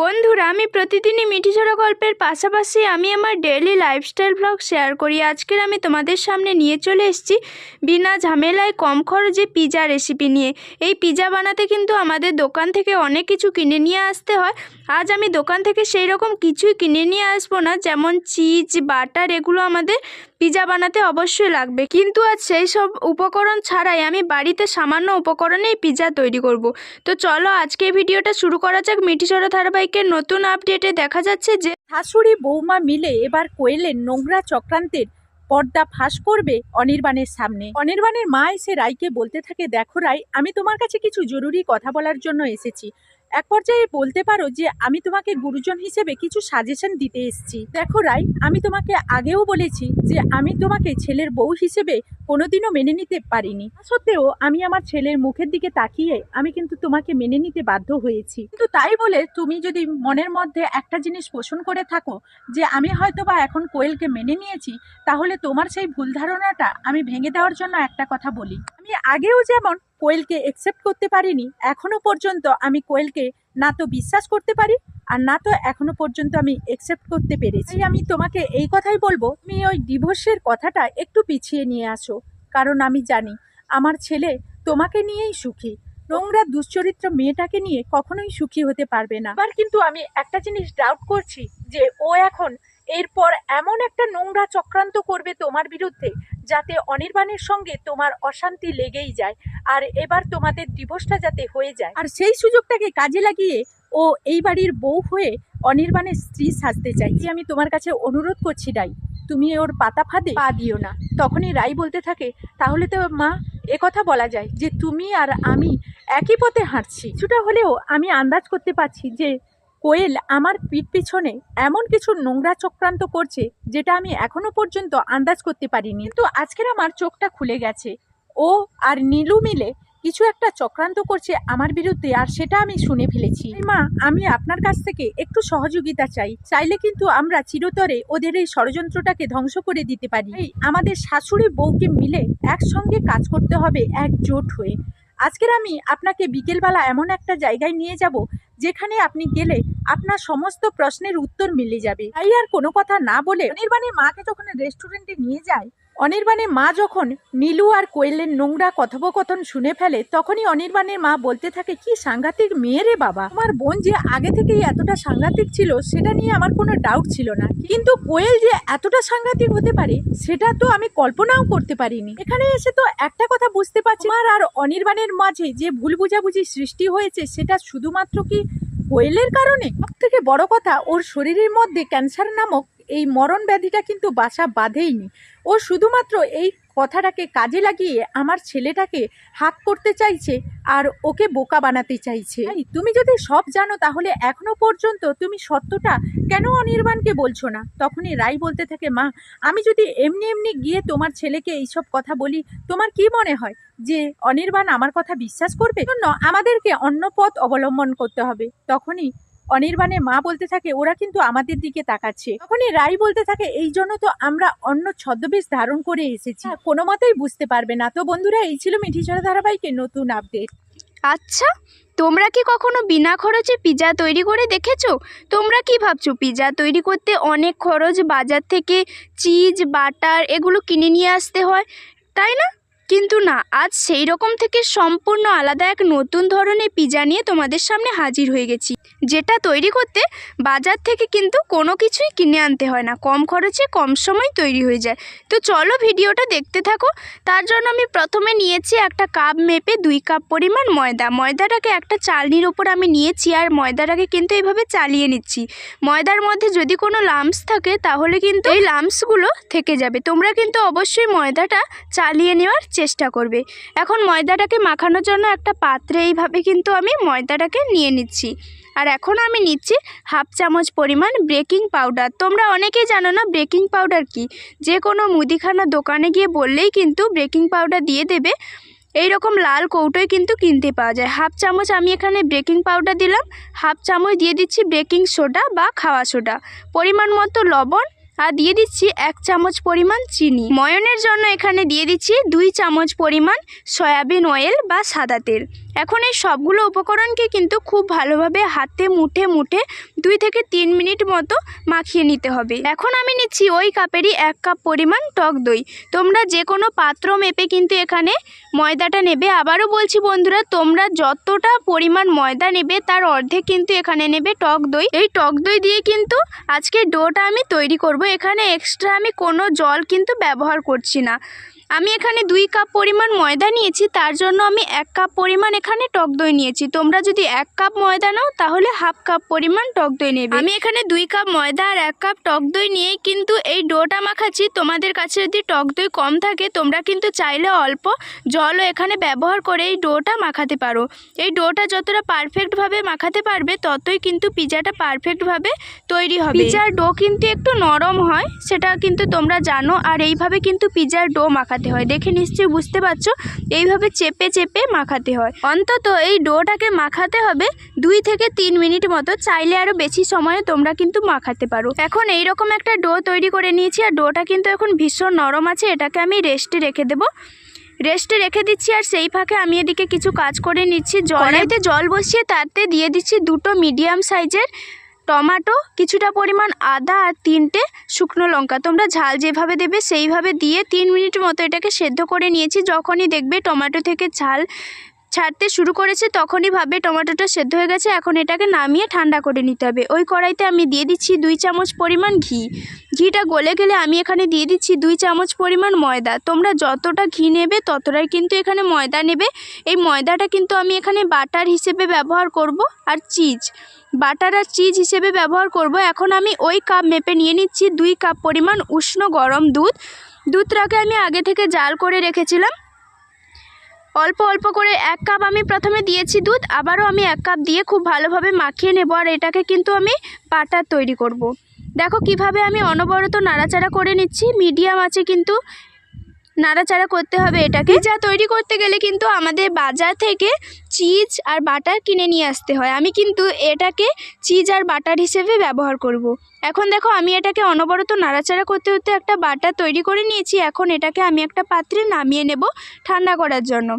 বন্ধুরা, আমি প্রতিদিনই মিঠিঝোড়া গল্পের পাশাপাশি আমি আমার ডেইলি লাইফস্টাইল ব্লগ শেয়ার করি। আজকের আমি তোমাদের সামনে নিয়ে চলে এসেছি বিনা ঝামেলায় কম খরচে পিজা রেসিপি নিয়ে। এই পিজা বানাতে কিন্তু আমাদের দোকান থেকে অনেক কিছু কিনে নিয়ে আসতে হয়। আজ আমি দোকান থেকে সেই রকম কিছুই কিনে নিয়ে আসব না, যেমন চিজ বাটার এগুলো আমাদের পিজা বানাতে অবশ্যই লাগবে। কিন্তু আজ সেই সব উপকরণ ছাড়াই আমি বাড়িতে সামান্য উপকরণেই পিজা তৈরি করব। তো চলো আজকে ভিডিওটা শুরু করা যাক। মিঠিঝোড়া ধারাবাহিকের নতুন আপডেটে দেখা যাচ্ছে যে শাশুড়ি বৌমা মিলে এবার কোয়েলের নোংরা চক্রান্তের পর্দা ফাঁস করবে অনির্বাণের সামনে। অনির্বাণের মা এসে রায়কে বলতে থাকে, দেখো রায়, আমি তোমার কাছে কিছু জরুরি কথা বলার জন্য এসেছি। এক পর্যায়ে বলতে পারো যে আমি তোমাকে গুরুজন হিসেবে কিছু সাজেশন দিতে এসেছি। দেখো রাই আমি তোমাকে আগেও বলেছি যে আমি তোমাকে ছেলের বউ হিসেবে কোনোদিনও মেনে নিতে পারিনি। সত্ত্বেও আমি আমার ছেলের মুখের দিকে তাকিয়ে আমি কিন্তু তোমাকে মেনে নিতে বাধ্য হয়েছি। কিন্তু তাই বলে তুমি যদি মনের মধ্যে একটা জিনিস পোষণ করে থাকো যে আমি হয়তো বা এখন কোয়েলকে মেনে নিয়েছি, তাহলে তোমার সেই ভুল ধারণাটা আমি ভেঙে দেওয়ার জন্য একটা কথা বলি। আমি আগেও যেমন কোয়েলকে একসেপ্ট করতে পারিনি, এখনও পর্যন্ত আমি কোয়েলকে না তো বিশ্বাস করতে পারি, আর না তো এখনও পর্যন্ত আমি একসেপ্ট করতে পেরেছি। আমি তোমাকে এই কথাই বলব, তুমি ওই ডিভোর্সের কথাটা একটু পিছিয়ে নিয়ে আসো, কারণ আমি জানি আমার ছেলে তোমাকে নিয়েই সুখী। নোংরা, দুশ্চরিত্র মেয়েটাকে নিয়ে কখনোই সুখী হতে পারবে না। এবার কিন্তু আমি একটা জিনিস ডাউট করছি, যে ও এখন এরপর এমন একটা নোংরা চক্রান্ত করবে তোমার বিরুদ্ধে যাতে অনির্বাণের সঙ্গে তোমার অশান্তি লেগেই যায় আর এবার তোমাদের ডিভোর্সটা যাতে হয়ে যায়। আর সেই সুযোগটাকে কাজে লাগিয়ে ও এই বাড়ির বউ হয়ে অনির্বাণের স্ত্রী সাজতে চাই। যে আমি তোমার কাছে অনুরোধ করছি রাই। তুমি ওর পাতা ফাঁদে পা দিও না। তখনই রাই বলতে থাকে তাহলে তো মা কথা বলা যায় যে তুমি আর আমি একই পথে হাঁটছি। কিছুটা হলেও আমি আন্দাজ করতে পারছি যে কোয়েল আমার পিঠ পিছনে এমন কিছু নোংরা চক্রান্ত করছে যেটা আমি এখনও পর্যন্ত আন্দাজ করতে পারিনি। তো আজকের আমার চোখটা খুলে গেছে। ও আর নীলু মিলে কিছু একটা চক্রান্ত করছে আমার বিরুদ্ধে আর সেটা আমি শুনে ফেলেছি। মা, আমি আপনার কাছ থেকে একটু সহযোগিতা চাই। চাইলে কিন্তু আমরা চিরতরে ওদের এই ষড়যন্ত্রটাকে ধ্বংস করে দিতে পারি। আমাদের শাশুড়ি বউকে মিলে একসঙ্গে কাজ করতে হবে একজোট হয়ে। আজকের আমি আপনাকে বিকেলবেলা এমন একটা জায়গায় নিয়ে যাব, যেখানে আপনি গেলে আপনার সমস্ত প্রশ্নের উত্তর মিলে যাবে। তাই আর কোনো কথা না বলে অনির্বাণের মাকে যখন রেস্টুরেন্টে নিয়ে যায় অনির্বাণের মা যখন নীলু আর কোয়েলের নোংরা কথোপকথন শুনে ফেলে, তখনই অনির্বাণের মা বলতে থাকে, কি সাংঘাতিক মেয়ে রে বাবা। আমার বোন যে আগে থেকেই এতটা সাংঘাতিক ছিল, সেটা নিয়ে আমার কোনো ডাউট ছিল না। কিন্তু কোয়েল যে এতটা সাংঘাতিক হতে পারে, সেটা তো আমি কল্পনাও করতে পারিনি। এখানে এসে তো একটা কথা বুঝতে পারছি। আমার আর অনির্বাণের মাঝে যে ভুল বুঝাবুঝি সৃষ্টি হয়েছে, সেটা শুধুমাত্র কি কোয়েলের কারণে? সব থেকে বড় কথা, ওর শরীরের মধ্যে ক্যান্সার নামক এই মরণ ব্যাধিটা কিন্তু বাসা বাঁধেইনি। ও শুধুমাত্র এই কথাটাকে কাজে লাগিয়ে আমার ছেলেটাকে হাক করতে চাইছে আর ওকে বোকা বানাতে চাইছে। তুমি যদি সব জানো তাহলে এখনও পর্যন্ত তুমি সত্যটা কেন অনির্বাণকে বলছো না? তখনই রাই বলতে থাকে মা আমি যদি এমনি এমনি গিয়ে তোমার ছেলেকে এইসব কথা বলি তোমার কি মনে হয় যে অনির্বাণ আমার কথা বিশ্বাস করবে? জন্য আমাদেরকে অন্য পথ অবলম্বন করতে হবে। তখনই অনির্বাণের মা বলতে থাকে ওরা কিন্তু আমাদের দিকে তাকাচ্ছে। তখনই রাই বলতে থাকে এই জন্য তো আমরা অন্য ছদ্মবেশ ধারণ করে এসেছি। কোনো মতেই বুঝতে পারবে না। তো বন্ধুরা এই ছিল মিঠিচড়া ধারাবাহিকের নতুন আপডেট। আচ্ছা তোমরা কি কখনো বিনা খরচে পিজা তৈরি করে দেখেছ? তোমরা কি ভাবছ পিজা তৈরি করতে অনেক খরচ? বাজার থেকে চিজ বাটার এগুলো কিনে নিয়ে আসতে হয় তাই না? কিন্তু না, আজ সেই রকম থেকে সম্পূর্ণ আলাদা এক নতুন ধরনের পিজা নিয়ে তোমাদের সামনে হাজির হয়ে গেছি। যেটা তৈরি করতে বাজার থেকে কিন্তু কোনো কিছুই কিনে আনতে হয় না, কম খরচে কম সময় তৈরি হয়ে যায়। তো চলো ভিডিওটা দেখতে থাকো। তার জন্য আমি প্রথমে নিয়েছি একটা কাপ মেপে দুই কাপ পরিমাণ ময়দা। ময়দাটাকে একটা চালনির ওপর আমি নিয়েছি আর ময়দাটাকে কিন্তু এইভাবে চালিয়ে নিচ্ছি। ময়দার মধ্যে যদি কোনো লাম্পস থাকে, তাহলে কিন্তু এই লাম্পসগুলো থেকে যাবে। তোমরা কিন্তু অবশ্যই ময়দাটা চালিয়ে নেওয়ার চেষ্টা করবে। এখন ময়দাটাকে মাখানোর জন্য একটা পাত্রে এইভাবে কিন্তু আমি ময়দাটাকে নিয়ে নিচ্ছি। আর এখন আমি নিচ্ছি হাফ চামচ পরিমাণ বেকিং পাউডার। তোমরা অনেকেই জানো না বেকিং পাউডার কি? যে কোনো মুদিখানা দোকানে গিয়ে বললেই কিন্তু বেকিং পাউডার দিয়ে দেবে। এই রকম লাল কৌটোয় কিন্তু কিনতে পাওয়া যায়। হাফ চামচ আমি এখানে বেকিং পাউডার দিলাম। হাফ চামচ দিয়ে দিচ্ছি বেকিং সোডা বা খাওয়া সোডা। পরিমাণ মতো লবণ আর দিয়ে দিচ্ছি এক চামচ পরিমাণ চিনি। ময়নের জন্য এখানে দিয়ে দিচ্ছি দুই চামচ পরিমাণ সয়াবিন অয়েল বা সাদা তেল। এখন এই সবগুলো উপকরণকে কিন্তু খুব ভালোভাবে হাতে মুঠে মুঠে দুই থেকে তিন মিনিট মতো মাখিয়ে নিতে হবে। এখন আমি নিচ্ছি ওই কাপেরই এক কাপ পরিমাণ টক দই। তোমরা যে কোনো পাত্র মেপে কিন্তু এখানে ময়দাটা নেবে। আবারও বলছি বন্ধুরা, তোমরা যতটা পরিমাণ ময়দা নেবে তার অর্ধেক কিন্তু এখানে নেবে টক দই। এই টক দই দিয়ে কিন্তু আজকে ডোটা আমি তৈরি করব। এখানে এক্সট্রা আমি কোনো জল কিন্তু ব্যবহার করছি না। আমি এখানে দুই কাপ পরিমাণ ময়দা নিয়েছি, তার জন্য আমি এক কাপ পরিমাণ এখানে টক দই নিয়েছি। তোমরা যদি এক কাপ ময়দা নাও, তাহলে হাফ কাপ পরিমাণ টক দই নেবে। আমি এখানে দুই কাপ ময়দা আর এক কাপ টক দই নিয়েই কিন্তু এই ডোটা মাখাচ্ছি। তোমাদের কাছে যদি টক দই কম থাকে, তোমরা কিন্তু চাইলে অল্প জলও এখানে ব্যবহার করে এই ডোটা মাখাতে পারো। এই ডোটা যতটা পারফেক্টভাবে মাখাতে পারবে, ততই কিন্তু পিজাটা পারফেক্টভাবে তৈরি হবে। পিজার ডো কিন্তু একটু নরম হয়, সেটা কিন্তু তোমরা জানো। আর এইভাবে কিন্তু পিজার ডো মাখাতে হয়। দেখে নিশ্চয়ই বুঝতে পারছ এইভাবে চেপে চেপে মাখাতে হয়। অন্তত এই ডোটাকে মাখাতে হবে দুই থেকে তিন মিনিট মতো। চাইলে আরও বেশি সময়ে তোমরা কিন্তু মাখাতে পারো। এখন এই রকম একটা ডো তৈরি করে নিয়েছি আর ডোটা কিন্তু এখন ভীষণ নরম আছে। এটাকে আমি রেস্টে রেখে দেবো। রেস্টে রেখে দিচ্ছি আর সেই ফাঁকে আমি এদিকে কিছু কাজ করে নিচ্ছি। কড়াইতে জল বসিয়ে তাতে দিয়ে দিচ্ছি দুটো মিডিয়াম সাইজের টমাটো, কিছুটা পরিমাণ আদা আর তিনটে শুকনো লঙ্কা। তোমরা ঝাল যেভাবে দেবে সেইভাবে দিয়ে তিন মিনিট মতো এটাকে সেদ্ধ করে নিয়েছি। যখনই দেখবে টমাটো থেকে ঝাল ছাড়তে শুরু করেছে, তখনই ভাবে টমেটোটা সেদ্ধ হয়ে গেছে, এখন এটাকে নামিয়ে ঠান্ডা করে নিতে হবে। ওই কড়াইতে আমি দিয়ে দিচ্ছি দুই চামচ পরিমাণ ঘি। ঘিটা গলে গেলে আমি এখানে দিয়ে দিচ্ছি দুই চামচ পরিমাণ ময়দা। তোমরা যতটা ঘি নেবে, ততটাই কিন্তু এখানে ময়দা নেবে। এই ময়দাটা কিন্তু আমি এখানে বাটার হিসেবে ব্যবহার করব আর চিজ। বাটার আর চিজ হিসেবে ব্যবহার করব। এখন আমি ওই কাপ মেপে নিয়ে নিচ্ছি দুই কাপ পরিমাণ উষ্ণ গরম দুধ। দুধটাকে আমি আগে থেকে জাল করে রেখেছিলাম। অল্প অল্প করে এক কাপ আমি প্রথমে দিয়েছি দুধ, আবারও আমি এক কাপ দিয়ে খুব ভালোভাবে মাখিয়ে নেব আর এটাকে কিন্তু আমি বাটার তৈরি করব। দেখো কীভাবে আমি অনবরত নাড়াচাড়া করে নিচ্ছি, মিডিয়াম আছে কিন্তু নাড়াচাড়া করতে হবে এটাকে। যা তৈরি করতে গেলে কিন্তু আমাদের বাজার থেকে চিজ আর বাটার কিনে নিয়ে আসতে হয়। আমি কিন্তু এটাকে চিজ আর বাটার হিসেবে ব্যবহার করব। এখন দেখো, আমি এটাকে অনবরত নাড়াচাড়া করতে করতে একটা বাটার তৈরি করে নিয়েছি। এখন এটাকে আমি একটা পাত্রে নামিয়ে নেব ঠান্ডা করার জন্য।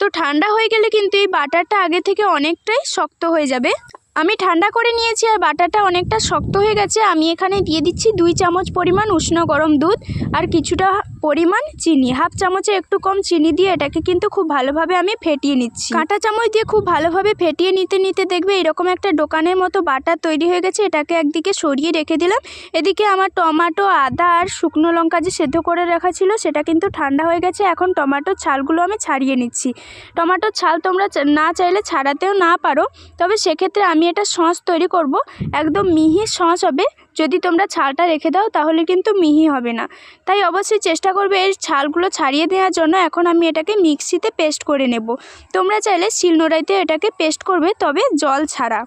তো ঠান্ডা হয়ে গেলে কিন্তু এই বাটারটা আগে থেকে অনেকটাই শক্ত হয়ে যাবে। আমি ঠান্ডা করে নিয়েছি আর বাটারটা অনেকটা শক্ত হয়ে গেছে। আমি এখানে দিয়ে দিচ্ছি দুই চামচ পরিমাণ উষ্ণ গরম দুধ আর কিছুটা পরিমাণ চিনি। হাফ চামচে একটু কম চিনি দিয়ে এটাকে কিন্তু খুব ভালোভাবে আমি ফেটিয়ে নিচ্ছি। কাঁটা চামচ দিয়ে খুব ভালোভাবে ফেটিয়ে নিতে নিতে দেখবে এরকম একটা দোকানের মতো বাটার তৈরি হয়ে গেছে। এটাকে একদিকে সরিয়ে রেখে দিলাম। এদিকে আমার টমাটো, আদা আর শুকনো লঙ্কা যে সেদ্ধ করে রাখা ছিল সেটা কিন্তু ঠান্ডা হয়ে গেছে। এখন টমাটোর ছালগুলো আমি ছাড়িয়ে নিচ্ছি। টমাটোর ছাল তোমরা না চাইলে ছাড়াতেও না পারো। তবে সেক্ষেত্রে আমি এটা সস তৈরি করব। একদম মিহি সস হবে। যদি তোমরা ছালটা রেখে দাও তাহলে কিন্তু মিহি হবে না। তাই অবশ্যই চেষ্টা করবে এর ছালগুলো ছাড়িয়ে দেওয়ার জন্য। এখন আমি এটাকে মিক্সিতে পেস্ট করে নেব। তোমরা চাইলে শিলনোড়াইতে এটাকে পেস্ট করবে, তবে জল ছাড়া।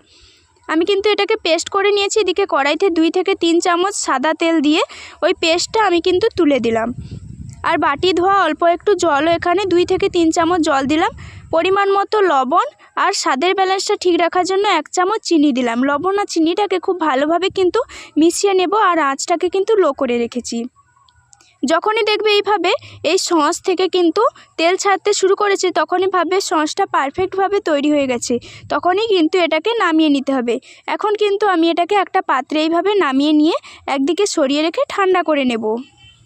আমি কিন্তু এটাকে পেস্ট করে নিয়েছি, এদিকে কড়াইতে দুই থেকে তিন চামচ সাদা তেল দিয়ে ওই পেস্টটা আমি কিন্তু তুলে দিলাম। আর বাটি ধোয়া অল্প একটু জলও এখানে, দুই থেকে তিন চামচ জল দিলাম। পরিমাণ মতো লবণ আর স্বাদের ব্যালেন্সটা ঠিক রাখার জন্য এক চামচ চিনি দিলাম। লবণ আর চিনিটাকে খুব ভালোভাবে কিন্তু মিশিয়ে নেব আর আঁচটাকে কিন্তু লো করে রেখেছি। যখনই দেখবে এইভাবে এই সস থেকে কিন্তু তেল ছাড়তে শুরু করেছে, তখনই ভাবে সসটা পারফেক্টভাবে তৈরি হয়ে গেছে। তখনই কিন্তু এটাকে নামিয়ে নিতে হবে। এখন কিন্তু আমি এটাকে একটা পাত্রে এইভাবে নামিয়ে নিয়ে একদিকে সরিয়ে রেখে ঠান্ডা করে নেব।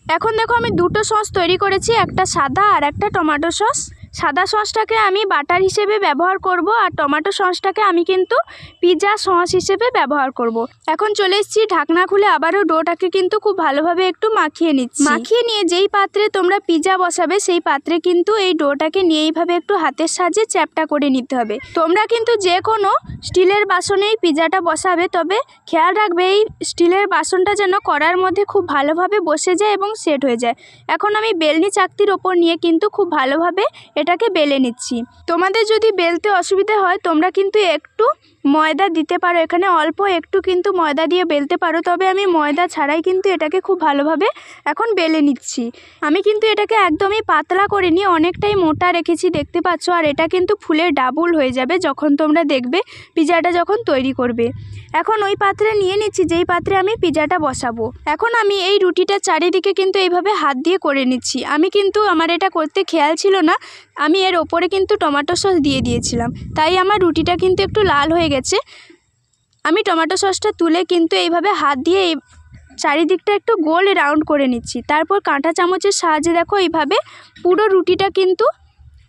এখন দেখো আমি দুটো সস তৈরি করেছি, একটা সাদা আর একটা টমেটো সস। সাদা সসটাকে আমি বাটার হিসেবে ব্যবহার করব আর টমেটো সসটাকে আমি কিন্তু পিৎজা সস হিসেবে ব্যবহার করব। এখন চলে এসেছি ঢাকনা খুলে আবারও ডোটাকে কিন্তু খুব ভালোভাবে একটু মাখিয়ে নিচ্ছি। মাখিয়ে নিয়ে যেই পাত্রে তোমরা পিৎজা বসাবে সেই পাত্রে কিন্তু এই ডোটাকে নিয়ে এইভাবে একটু হাতের সাহায্যে চ্যাপটা করে নিতে হবে। তোমরা কিন্তু যে কোনো স্টিলের বাসনেই পিৎজাটা বসাবে, তবে খেয়াল রাখবে এই স্টিলের বাসনটা যেন কড়ার মধ্যে খুব ভালোভাবে বসে যায় এবং সেট হয়ে যায়। এখন আমি বেলনি চাকতির ওপর নিয়ে কিন্তু খুব ভালোভাবে এটাকে বেলে নিচ্ছি। তোমাদের যদি বেলতে অসুবিধা হয় তোমরা কিন্তু একটু ময়দা দিতে পারো, এখানে অল্প একটু কিন্তু ময়দা দিয়ে বেলতে পারো, তবে আমি ময়দা ছাড়াই কিন্তু এটাকে খুব ভালোভাবে এখন বেলে নিচ্ছি। আমি কিন্তু এটাকে একদমই পাতলা করে নিয়ে অনেকটাই মোটা রেখেছি, দেখতে পাচ্ছ? আর এটা কিন্তু ফুলে ডাবল হয়ে যাবে যখন তোমরা দেখবে পিজাটা যখন তৈরি করবে। এখন ওই পাত্রে নিয়ে নিচ্ছি, যেই পাত্রে আমি পিজাটা বসাবো। এখন আমি এই রুটিটা চারিদিকে কিন্তু এইভাবে হাত দিয়ে করে নিচ্ছি। আমি কিন্তু আমার এটা করতে খেয়াল ছিল না, আমি এর ওপরে কিন্তু টমেটো সস দিয়ে দিয়েছিলাম। তাই আমার রুটিটা কিন্তু একটু লাল হয়ে গেছে। আমি টমেটো সসটা তুলে কিন্তু এইভাবে হাত দিয়ে চারিদিকটা একটু গোল রাউন্ড করে নিচ্ছি। তারপর কাঁটা চামচের সাহায্যে দেখো এইভাবে পুরো রুটিটা কিন্তু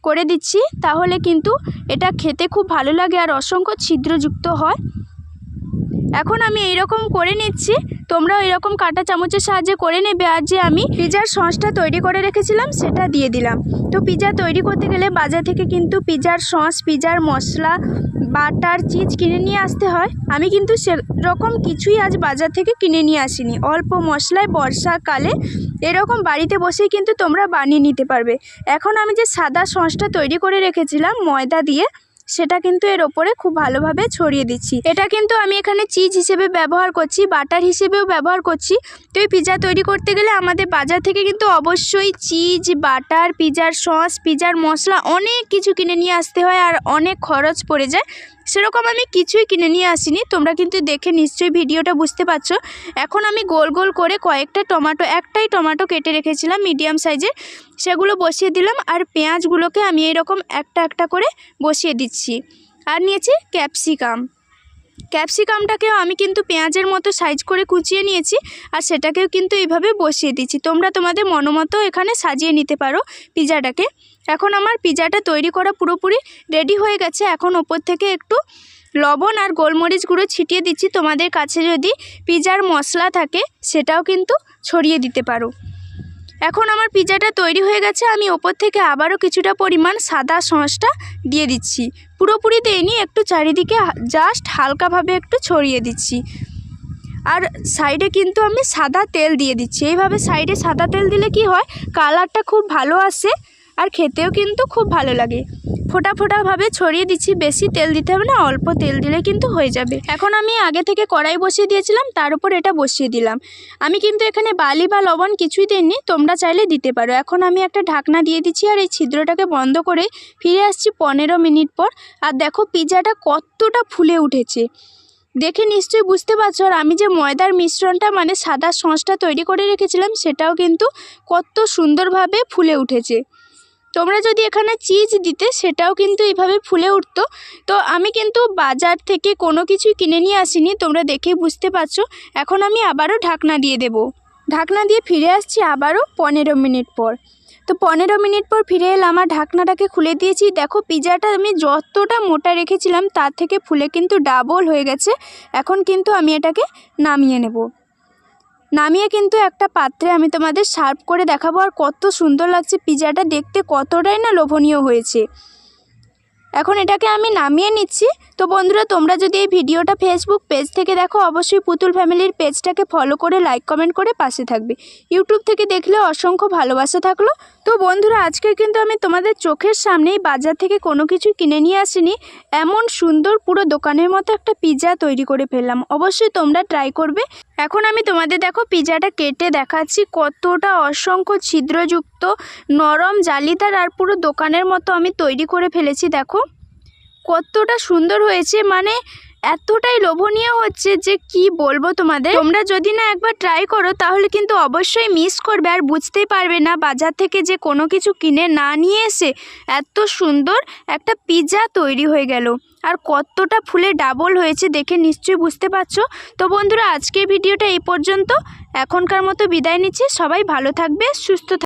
করে দিচ্ছি। তাহলে কিন্তু এটা খেতে খুব ভালো লাগে আর অসংখ্য ছিদ্রযুক্ত হয়। এখন আমি এইরকম করে নিচ্ছি। তোমরাও এরকম কাঁটা চামচের সাহায্যে করে নেবে। আর যে আমি পিজার সসটা তৈরি করে রেখেছিলাম, সেটা দিয়ে দিলাম। তো পিজা তৈরি করতে গেলে বাজার থেকে কিন্তু পিজার সস, পিজার মশলা, বাটার, চিজ কিনে নিয়ে আসতে হয়। আমি কিন্তু সেরকম কিছুই আজ বাজার থেকে কিনে নিয়ে আসিনি। অল্প মশলায় বর্ষাকালে এরকম বাড়িতে বসেই কিন্তু তোমরা বানিয়ে নিতে পারবে। এখন আমি যে সাদা সসটা তৈরি করে রেখেছিলাম, ময়দা দিয়ে সেটা কিন্তু এর ওপরে খুব ভালোভাবে ছড়িয়ে দিচ্ছি। এটা কিন্তু আমি এখানে চিজ হিসেবে ব্যবহার করছি, বাটার হিসেবেও ব্যবহার করছি। তো এই পিজা তৈরি করতে গেলে আমাদের বাজার থেকে কিন্তু অবশ্যই চিজ, বাটার, পিজার সস, পিজার মশলা অনেক কিছু কিনে নিয়ে আসতে হয় আর অনেক খরচ পড়ে যায়। সেরকম আমি কিছুই কিনে নিয়ে আসিনি, তোমরা কিন্তু দেখে নিশ্চয়ই ভিডিওটা বুঝতে পারছ। এখন আমি গোল গোল করে কয়েকটা টমেটো, একটাই টমেটো কেটে রেখেছিলাম মিডিয়াম সাইজের সেগুলো বসিয়ে দিলাম আর পেঁয়াজগুলোকে আমি এরকম একটা একটা করে বসিয়ে দিচ্ছি। আর নিয়েছি ক্যাপসিকাম। ক্যাপসিকামটাকেও আমি কিন্তু পেঁয়াজের মতো সাইজ করে কুচিয়ে নিয়েছি আর সেটাকেও কিন্তু এইভাবে বসিয়ে দিচ্ছি। তোমরা তোমাদের মনোমতো এখানে সাজিয়ে নিতে পারো পিজাটাকে। এখন আমার পিজাটা তৈরি করা পুরোপুরি রেডি হয়ে গেছে। এখন ওপর থেকে একটু লবণ আর গোলমরিচ গুঁড়ো ছিটিয়ে দিচ্ছি। তোমাদের কাছে যদি পিজার মশলা থাকে সেটাও কিন্তু ছড়িয়ে দিতে পারো। এখন আমার পিজাটা তৈরি হয়ে গেছে, আমি ওপর থেকে আবারও কিছুটা পরিমাণ সাদা সসটা দিয়ে দিচ্ছি। পুরোপুরি নিয়ে একটু চারিদিকে জাস্ট হালকাভাবে একটু ছড়িয়ে দিচ্ছি। আর সাইডে কিন্তু আমি সাদা তেল দিয়ে দিচ্ছি। এইভাবে সাইডে সাদা তেল দিলে কি হয়? কালারটা খুব ভালো আসে আর খেতেও কিন্তু খুব ভালো লাগে। ফোটা ফোটাভাবে ছড়িয়ে দিচ্ছি। বেশি তেল দিতে হবে না, অল্প তেল দিলে কিন্তু হয়ে যাবে। এখন আমি আগে থেকে কড়াই বসিয়ে দিয়েছিলাম, তার উপর এটা বসিয়ে দিলাম। আমি কিন্তু এখানে বালি বা লবণ কিছুই দিইনি, তোমরা চাইলে দিতে পারো। এখন আমি একটা ঢাকনা দিয়ে দিচ্ছি আর এই ছিদ্রটাকে বন্ধ করে ফিরে আসছি পনেরো মিনিট পর। আর দেখো পিজাটা কতটা ফুলে উঠেছে। দেখে নিশ্চয়ই বুঝতে পারছ আর আমি যে ময়দার মিশ্রণটা মানে সাদা সসটা তৈরি করে রেখেছিলাম, সেটাও কিন্তু কত সুন্দরভাবে ফুলে উঠেছে। তোমরা যদি এখানে চিজ দিতে, সেটাও কিন্তু এইভাবে ফুলে উঠতো। তো আমি কিন্তু বাজার থেকে কোনো কিছুই কিনে নিয়ে আসিনি, তোমরা দেখেই বুঝতে পারছ। এখন আমি আবারও ঢাকনা দিয়ে দেব। ঢাকনা দিয়ে ফিরে আসছি আবারও পনেরো মিনিট পর। তো পনেরো মিনিট পর ফিরে এলাম, আমার ঢাকনাটাকে খুলে দিয়েছি। দেখো, পিজাটা আমি যতটা মোটা রেখেছিলাম, তার থেকে ফুলে কিন্তু ডাবল হয়ে গেছে। এখন কিন্তু আমি এটাকে নামিয়ে নেব। নামিয়ে কিন্তু একটা পাত্রে আমি তোমাদের সার্ভ করে দেখাবো আর কত সুন্দর লাগছে পিজাটা দেখতে, কতটাই না লোভনীয় হয়েছে। এখন এটাকে আমি নামিয়ে নিচ্ছি। তো বন্ধুরা, তোমরা যদি এই ভিডিওটা ফেসবুক পেজ থেকে দেখো, অবশ্যই পুতুল ফ্যামিলির পেজটাকে ফলো করে লাইক কমেন্ট করে পাশে থাকবে। ইউটিউব থেকে দেখলে অসংখ্য ভালোবাসা থাকল। তো বন্ধুরা, আজকে কিন্তু আমি তোমাদের চোখের সামনেই বাজার থেকে কোনো কিছু কিনে নিয়ে আসিনি। এমন সুন্দর পুরো দোকানের মতো একটা পিৎজা তৈরি করে ফেললাম। অবশ্যই তোমরা ট্রাই করবে। এখন আমি তোমাদের দেখো পিৎজাটা কেটে দেখাচ্ছি। কতটা অসংখ্য ছিদ্রযুক্ত, নরম জালিদার আর পুরো দোকানের মতো আমি তৈরি করে ফেলেছি, দেখো। কতটা সুন্দর হয়েছে মানে এতটাই লোভনীয় হচ্ছে যে কি বলব তোমাদের? তোমরা যদি না একবার ট্রাই করো, তাহলে কিন্তু অবশ্যই মিস করবে। আর বুঝতেই পারবে না বাজার থেকে যে কোনো কিছু কিনে না নিয়ে এসে এত সুন্দর একটা পিৎজা তৈরি হয়ে গেল। আর কতটা ফুলে ডাবল হয়েছে দেখে নিশ্চয়ই বুঝতে পারছ? তো বন্ধুরা, আজকের ভিডিওটা এই পর্যন্ত। এখনকার মতো বিদায় নিচ্ছি। সবাই ভালো থাকবে, সুস্থ